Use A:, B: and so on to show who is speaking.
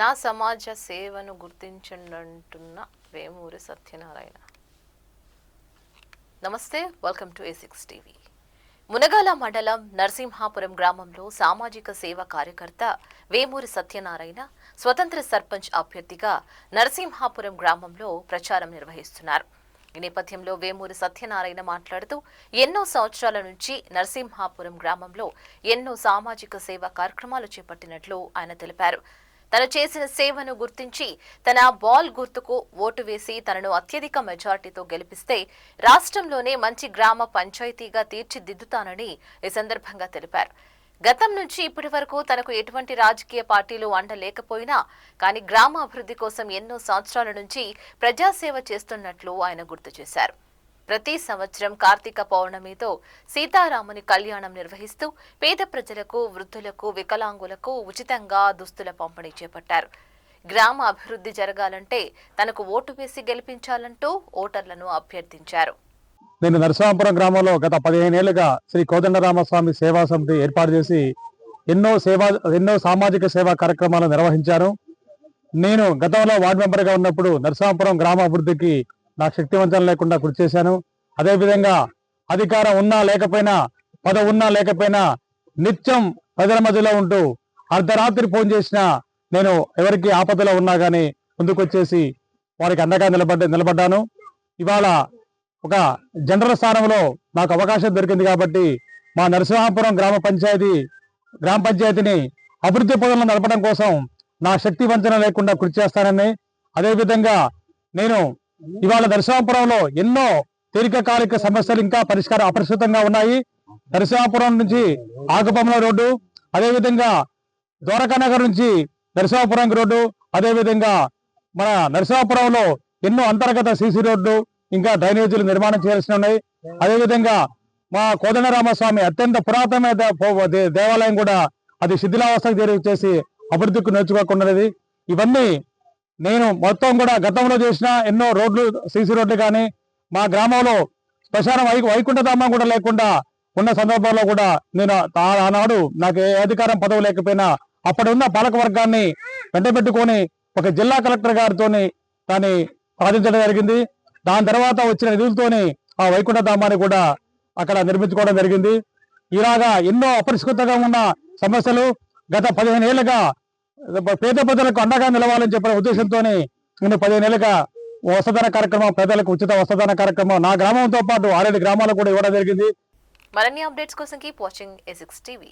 A: నా సమాజ సేవను గుర్తించండంటున్న వేమూరి సత్యనారాయణ. నమస్తే welcome to A six TV Munagala మండలం నరసింహాపురం గ్రామంలో సామాజిక సేవ కార్యకర్త వేమూరి సత్యనారాయణ స్వతంత్ర సర్పంచ్ అభ్యర్థిగా నరసింహాపురం గ్రామంలో ప్రచారం నిర్వహిస్తున్నారు. ఈ నేపథ్యంలో వేమూరి సత్యనారాయణ మాట్లాడుతూ ఎన్నో సంవత్సరాల నుంచి నరసింహాపురం గ్రామంలో ఎన్నో సామాజిక సేవా కార్యక్రమాలు చేపట్టినట్లు ఆయన తెలిపారు. తను చేసిన సేవను గుర్తించి తన బాల్ గుర్తుకు ఓటు వేసి తనను అత్యధిక మెజార్టీతో గెలిపిస్తే రాష్ట్రంలోనే మంచి గ్రామ పంచాయతీగా తీర్చిదిద్దుతానని ఈ సందర్భంగా తెలిపారు. గతం నుంచి ఇప్పటి వరకు తనకు ఎటువంటి రాజకీయ పార్టీలు అండలేకపోయినా కానీ గ్రామ అభివృద్ధి కోసం ఎన్నో సంవత్సరాల నుంచి ప్రజాసేవ చేస్తున్నట్లు ఆయన గుర్తు చేశారు. ప్రతి సంవత్సరం కార్తీక పౌర్ణమితో సీతారాముని కళ్యాణం నిర్వహిస్తూ పేద ప్రజలకు వృద్ధులకు వికలాంగులకు ఉచితంగా దుస్తుల పంపిణీ చేపట్టారు. గ్రామ అభివృద్ధి జరగాలంటే తనకు ఓటు వేసి గెలిపించాలంటూ ఓటర్లను అభ్యర్థించారు.
B: నేను నరసింహాపురం గ్రామంలో గత పదిహేను ఏళ్ళుగా శ్రీ కోదండరామస్వామి సేవా సమితి ఏర్పాటు చేసి ఎన్నో సేవా ఎన్నో సామాజిక సేవా కార్యక్రమాలు నిర్వహించాను నేను గతంలో వార్డు మెంబర్గా ఉన్నప్పుడు నరసింహాపురం గ్రామ అభివృద్ధికి నాకు శక్తివంచన లేకుండా కృషి చేశాను. అదేవిధంగా అధికారం ఉన్నా లేకపోయినా పదవి ఉన్నా లేకపోయినా నిత్యం ప్రజల మధ్యలో ఉంటూ అర్ధరాత్రి ఫోన్ చేసినా నేను ఎవరికి ఆపదలో ఉన్నా కానీ ముందుకొచ్చేసి వారికి అండగా నిలబడ్డ నిలబడ్డాను. ఇవాళ ఒక జనరల్ స్థానంలో నాకు అవకాశం దొరికింది కాబట్టి మా నరసింహాపురం గ్రామ పంచాయతీ గ్రామ పంచాయతీని అభివృద్ధి పదంలో నడపడం కోసం నా శక్తి వంచన లేకుండా కృషి చేస్తానని అదేవిధంగా నేను ఇవాళ దర్శనాపురంలో ఎన్నో దీర్ఘకాలిక సమస్యలు ఇంకా పరిష్కారం అపరిష్కృతంగా ఉన్నాయి. దర్శనాపురం నుంచి ఆకుపమ్మల రోడ్డు అదేవిధంగా ద్వారకానగర్ నుంచి నరసింహాపురం రోడ్డు అదేవిధంగా మన నరసింహాపురంలో ఎన్నో అంతర్గత సీసీ రోడ్లు ఇంకా డ్రైనేజీలు నిర్మాణం చేయాల్సి ఉన్నాయి. అదేవిధంగా మా కోదండరామస్వామి అత్యంత పురాతనమైన దేవాలయం కూడా అది శిథిలావస్థకు చేసి అభివృద్ధికి నోచుకోకున్నది ఇవన్నీ నేను మొత్తం కూడా గతంలో చేసిన ఎన్నో రోడ్లు సీసీ రోడ్లు కానీ మా గ్రామంలో శ్మశానం వై వైకుంఠధామం కూడా లేకుండా ఉన్న సందర్భంలో కూడా నేను ఆనాడు నాకు ఏ అధికారం పదవి లేకపోయినా అప్పుడున్న పాలక వర్గాన్ని వెంటబెట్టుకొని ఒక జిల్లా కలెక్టర్ గారితో దాన్ని సాధించడం జరిగింది. దాని తర్వాత వచ్చిన నిధులతోని ఆ వైకుంఠ ధామాన్ని కూడా అక్కడ నిర్మించుకోవడం జరిగింది. ఇలాగా ఎన్నో అపరిష్కృతంగా ఉన్న సమస్యలు గత పదిహేను ఏళ్ళుగా పేద ప్రజలకు అండగా నిలవాలని చెప్పిన ఉద్దేశంతో నేను పదిహేను ఏళ్ళుగా వసతన కార్యక్రమం పేదలకు ఉచిత వసతన కార్యక్రమం నా గ్రామంతో పాటు ఆరేడు గ్రామాలకు కూడా ఇవ్వడం జరిగింది.
A: మరిన్ని అప్డేట్స్ కోసం keep watching A six TV